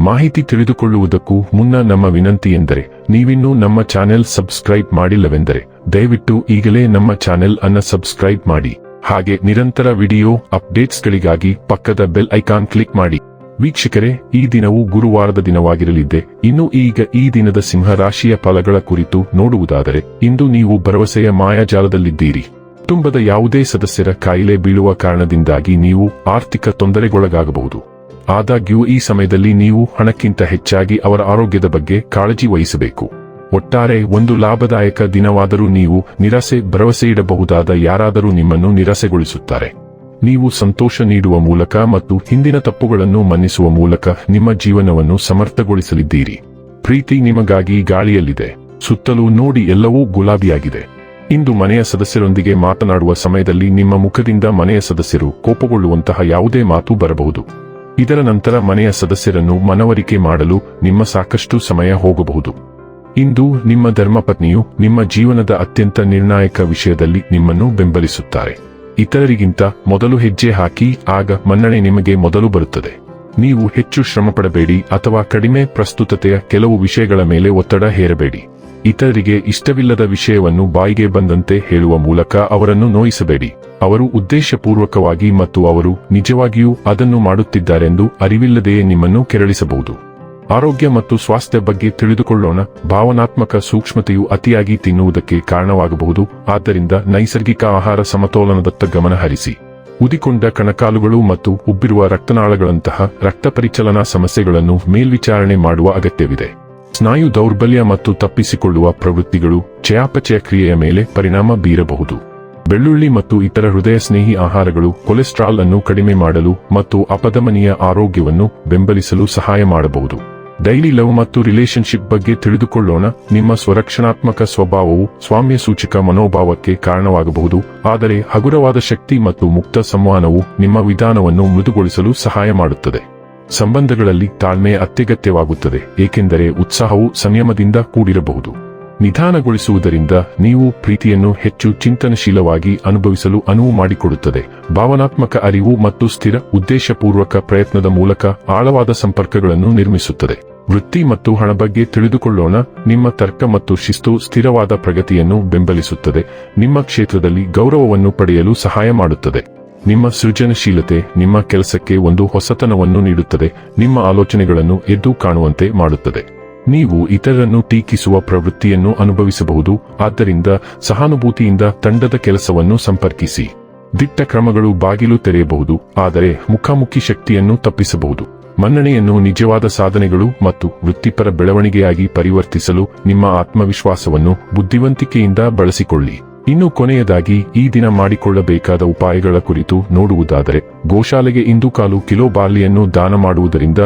ಮಾಹಿತಿ ತಿಳಿದುಕೊಳ್ಳುವುದಕ್ಕೂ ಮುನ್ನ ನಮ್ಮ ವಿನಂತಿ ಎಂದರೆ, ನೀವಿನ್ನೂ ನಮ್ಮ ಚಾನೆಲ್ ಸಬ್ಸ್ಕ್ರೈಬ್ ಮಾಡಿಲ್ಲವೆಂದರೆ, ದಯವಿಟ್ಟು ಈಗಲೇ ನಮ್ಮ ಚಾನೆಲ್ ಅನ್ನ ಸಬ್ಸ್ಕ್ರೈಬ್ ಮಾಡಿ. ಹಾಗೆ ನಿರಂತರ ವಿಡಿಯೋ ಅಪ್ಡೇಟ್ಸ್ಗಳಿಗಾಗಿ ಪಕ್ಕದ ಬೆಲ್ ಐಕಾನ್ ಕ್ಲಿಕ್ ಮಾಡಿ. ವೀಕ್ಷಕರೇ, ಈ ದಿನವು ಗುರುವಾರದ ದಿನವಾಗಿರಲಿದೆ ಇನ್ನು ಈಗ ಈ ದಿನದ ಸಿಂಹ ರಾಶಿಯ ಫಲಗಳ ಕುರಿತು ನೋಡುವುದಾದರೆ, ಇಂದು ನೀವು ಭರವಸೆಯ ಮಾಯಾಜಾಲದಲ್ಲಿದ್ದೀರಿ. ಕುಟುಂಬದ ಯಾವುದೇ ಸದಸ್ಯರ ಕಾಯಿಲೆ ಬೀಳುವ ಕಾರಣದಿಂದಾಗಿ ನೀವು ಆರ್ಥಿಕ ತೊಂದರೆಗೊಳಗಾಗಬಹುದು. ಆದಾಗ್ಯೂ ಈ ಸಮಯದಲ್ಲಿ ನೀವು ಹಣಕ್ಕಿಂತ ಹೆಚ್ಚಾಗಿ ಅವರ ಆರೋಗ್ಯದ ಬಗ್ಗೆ ಕಾಳಜಿ ವಹಿಸಬೇಕು. ಒಟ್ಟಾರೆ ಒಂದು ಲಾಭದಾಯಕ ದಿನವಾದರೂ ನೀವು ನಿರಾಸೆ ಭರವಸೆ ಇಡಬಹುದಾದ ಯಾರಾದರೂ ನಿಮ್ಮನ್ನು ನಿರಾಸೆಗೊಳಿಸುತ್ತಾರೆ. ನೀವು ಸಂತೋಷ ನೀಡುವ ಮೂಲಕ ಮತ್ತು ಹಿಂದಿನ ತಪ್ಪುಗಳನ್ನು ಮನ್ನಿಸುವ ಮೂಲಕ ನಿಮ್ಮ ಜೀವನವನ್ನು ಸಮರ್ಥಗೊಳಿಸಲಿದ್ದೀರಿ. ಪ್ರೀತಿ ನಿಮಗಾಗಿ ಗಾಳಿಯಲ್ಲಿದೆ. ಸುತ್ತಲೂ ನೋಡಿ ಎಲ್ಲವೂ ಗುಲಾಬಿಯಾಗಿದೆ. ಇಂದು ಮನೆಯ ಸದಸ್ಯರೊಂದಿಗೆ ಮಾತನಾಡುವ ಸಮಯದಲ್ಲಿ ನಿಮ್ಮ ಮುಖದಿಂದ ಮನೆಯ ಸದಸ್ಯರು ಕೋಪಗೊಳ್ಳುವಂತಹ ಯಾವುದೇ ಮಾತು ಬರಬಹುದು. ಇದರ ನಂತರ ಮನೆಯ ಸದಸ್ಯರನ್ನು ಮನವರಿಕೆ ಮಾಡಲು ನಿಮ್ಮ ಸಾಕಷ್ಟು ಸಮಯ ಹೋಗಬಹುದು. ಇಂದು ನಿಮ್ಮ ಧರ್ಮಪತ್ನಿಯು ನಿಮ್ಮ ಜೀವನದ ಅತ್ಯಂತ ನಿರ್ಣಾಯಕ ವಿಷಯದಲ್ಲಿ ನಿಮ್ಮನ್ನು ಬೆಂಬಲಿಸುತ್ತಾರೆ. ಇತರರಿಗಿಂತ ಮೊದಲು ಹೆಜ್ಜೆ ಹಾಕಿ, ಆಗ ಮನ್ನಣೆ ನಿಮಗೆ ಮೊದಲು ಬರುತ್ತದೆ. ನೀವು ಹೆಚ್ಚು ಶ್ರಮಪಡಬೇಡಿ ಅಥವಾ ಕಡಿಮೆ ಪ್ರಸ್ತುತತೆಯ ಕೆಲವು ವಿಷಯಗಳ ಮೇಲೆ ಒತ್ತಡ ಹೇರಬೇಡಿ. ಇತರರಿಗೆ ಇಷ್ಟವಿಲ್ಲದ ವಿಷಯವನ್ನು ಬಾಯಿಗೆ ಬಂದಂತೆ ಹೇಳುವ ಮೂಲಕ ಅವರನ್ನು ನೋಯಿಸಬೇಡಿ. ಅವರು ಉದ್ದೇಶಪೂರ್ವಕವಾಗಿ ಮತ್ತು ಅವರು ನಿಜವಾಗಿಯೂ ಅದನ್ನು ಮಾಡುತ್ತಿದ್ದಾರೆಂದು ಅರಿವಿಲ್ಲದೆಯೇ ನಿಮ್ಮನ್ನು ಕೆರಳಿಸಬಹುದು. ಆರೋಗ್ಯ ಮತ್ತು ಸ್ವಾಸ್ಥ್ಯ ಬಗ್ಗೆ ತಿಳಿದುಕೊಳ್ಳೋಣ. ಭಾವನಾತ್ಮಕ ಸೂಕ್ಷ್ಮತೆಯು ಅತಿಯಾಗಿ ತಿನ್ನುವುದಕ್ಕೆ ಕಾರಣವಾಗಬಹುದು. ಆದ್ದರಿಂದ ನೈಸರ್ಗಿಕ ಆಹಾರ ಸಮತೋಲನದತ್ತ ಗಮನ ಹರಿಸಿ. ಉದಿಕೊಂಡ ಕಣಕಾಲುಗಳು ಮತ್ತು ಉಬ್ಬಿರುವ ರಕ್ತನಾಳಗಳಂತಹ ರಕ್ತ ಪರಿಚಲನಾ ಸಮಸ್ಯೆಗಳನ್ನು ಮೇಲ್ವಿಚಾರಣೆ ಮಾಡುವ ಅಗತ್ಯವಿದೆ. ಸ್ನಾಯು ದೌರ್ಬಲ್ಯ ಮತ್ತು ತಪ್ಪಿಸಿಕೊಳ್ಳುವ ಪ್ರವೃತ್ತಿಗಳು ಚಯಾಪಚಯ ಕ್ರಿಯೆಯ ಮೇಲೆ ಪರಿಣಾಮ ಬೀರಬಹುದು. ಬೆಳ್ಳುಳ್ಳಿ ಮತ್ತು ಇತರ ಹೃದಯ ಸ್ನೇಹಿ ಆಹಾರಗಳು ಕೊಲೆಸ್ಟ್ರಾಲ್ ಅನ್ನು ಕಡಿಮೆ ಮಾಡಲು ಮತ್ತು ಅಪಧಮನಿಯ ಆರೋಗ್ಯವನ್ನು ಬೆಂಬಲಿಸಲು ಸಹಾಯ ಮಾಡಬಹುದು. ಡೈಲಿ ಲವ್ ಮತ್ತು ರಿಲೇಶನ್ಶಿಪ್ ಬಗ್ಗೆ ತಿಳಿದುಕೊಳ್ಳೋಣ. ನಿಮ್ಮ ಸ್ವರಕ್ಷಣಾತ್ಮಕ ಸ್ವಭಾವವು ಸ್ವಾಮ್ಯ ಸೂಚಕ ಮನೋಭಾವಕ್ಕೆ ಕಾರಣವಾಗಬಹುದು. ಆದರೆ ಹಗುರವಾದ ಶಕ್ತಿ ಮತ್ತು ಮುಕ್ತ ಸಂವಹನವು ನಿಮ್ಮ ವಿಧಾನವನ್ನು ಮೃದುಗೊಳಿಸಲು ಸಹಾಯ ಮಾಡುತ್ತದೆ. ಸಂಬಂಧಗಳಲ್ಲಿ ತಾಳ್ಮೆ ಅತ್ಯಗತ್ಯವಾಗುತ್ತದೆ, ಏಕೆಂದರೆ ಉತ್ಸಾಹವು ಸಂಯಮದಿಂದ ಕೂಡಿರಬಹುದು. ನಿಧಾನಗೊಳಿಸುವುದರಿಂದ ನೀವು ಪ್ರೀತಿಯನ್ನು ಹೆಚ್ಚು ಚಿಂತನಶೀಲವಾಗಿ ಅನುಭವಿಸಲು ಅನುವು ಮಾಡಿಕೊಡುತ್ತದೆ. ಭಾವನಾತ್ಮಕ ಅರಿವು ಮತ್ತು ಸ್ಥಿರ, ಉದ್ದೇಶಪೂರ್ವಕ ಪ್ರಯತ್ನದ ಮೂಲಕ ಆಳವಾದ ಸಂಪರ್ಕಗಳನ್ನು ನಿರ್ಮಿಸುತ್ತದೆ. ವೃತ್ತಿ ಮತ್ತು ಹಣ ಬಗ್ಗೆ ತಿಳಿದುಕೊಳ್ಳೋಣ. ನಿಮ್ಮ ತರ್ಕ ಮತ್ತು ಶಿಸ್ತು ಸ್ಥಿರವಾದ ಪ್ರಗತಿಯನ್ನು ಬೆಂಬಲಿಸುತ್ತದೆ. ನಿಮ್ಮ ಕ್ಷೇತ್ರದಲ್ಲಿ ಗೌರವವನ್ನು ಪಡೆಯಲು ಸಹಾಯ ಮಾಡುತ್ತದೆ. ನಿಮ್ಮ ಸೃಜನಶೀಲತೆ ನಿಮ್ಮ ಕೆಲಸಕ್ಕೆ ಒಂದು ಹೊಸತನವನ್ನು ನೀಡುತ್ತದೆ, ನಿಮ್ಮ ಆಲೋಚನೆಗಳನ್ನು ಎದ್ದು ಕಾಣುವಂತೆ ಮಾಡುತ್ತದೆ. ನೀವು ಇತರರನ್ನು ಟೀಕಿಸುವ ಪ್ರವೃತ್ತಿಯನ್ನು ಅನುಭವಿಸಬಹುದು, ಆದ್ದರಿಂದ ಸಹಾನುಭೂತಿಯಿಂದ ತಂಡದ ಕೆಲಸವನ್ನು ಸಂಪರ್ಕಿಸಿ. ದಿಟ್ಟ ಕ್ರಮಗಳು ಬಾಗಿಲು ತೆರೆಯಬಹುದು, ಆದರೆ ಮುಖಾಮುಖಿ ಶಕ್ತಿಯನ್ನು ತಪ್ಪಿಸಬಹುದು. ಮನ್ನಣೆಯನ್ನು ನಿಜವಾದ ಸಾಧನೆಗಳು ಮತ್ತು ವೃತ್ತಿಪರ ಬೆಳವಣಿಗೆಯಾಗಿ ಪರಿವರ್ತಿಸಲು ನಿಮ್ಮ ಆತ್ಮವಿಶ್ವಾಸವನ್ನು ಬುದ್ಧಿವಂತಿಕೆಯಿಂದ ಬಳಸಿಕೊಳ್ಳಿ. ಇನ್ನು ಕೊನೆಯದಾಗಿ ಈ ದಿನ ಮಾಡಿಕೊಳ್ಳಬೇಕಾದ ಉಪಾಯಗಳ ಕುರಿತು ನೋಡುವುದಾದರೆ, ಗೋಶಾಲೆಗೆ ಇಂದು ಕಾಲು ಕಿಲೋ ಬಾರ್ಲಿಯನ್ನು ದಾನ ಮಾಡುವುದರಿಂದ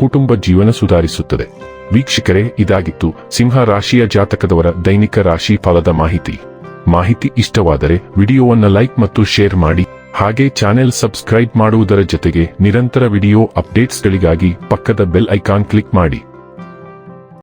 ಕುಟುಂಬ ಜೀವನ ಸುಧಾರಿಸುತ್ತದೆ. ವೀಕ್ಷಕರೇ, ಇದಾಗಿತ್ತು ಸಿಂಹ ರಾಶಿಯ ಜಾತಕದವರ ದೈನಿಕ ರಾಶಿ ಫಲದ ಮಾಹಿತಿ. ಮಾಹಿತಿ ಇಷ್ಟವಾದರೆ ವಿಡಿಯೋವನ್ನು ಲೈಕ್ ಮತ್ತು ಶೇರ್ ಮಾಡಿ, ಹಾಗೆ ಚಾನೆಲ್ ಸಬ್ಸ್ಕ್ರೈಬ್ ಮಾಡುವುದರ ಜೊತೆಗೆ ನಿರಂತರ ವಿಡಿಯೋ ಅಪ್ಡೇಟ್ಸ್ಗಳಿಗಾಗಿ ಪಕ್ಕದ ಬೆಲ್ ಐಕಾನ್ ಕ್ಲಿಕ್ ಮಾಡಿ.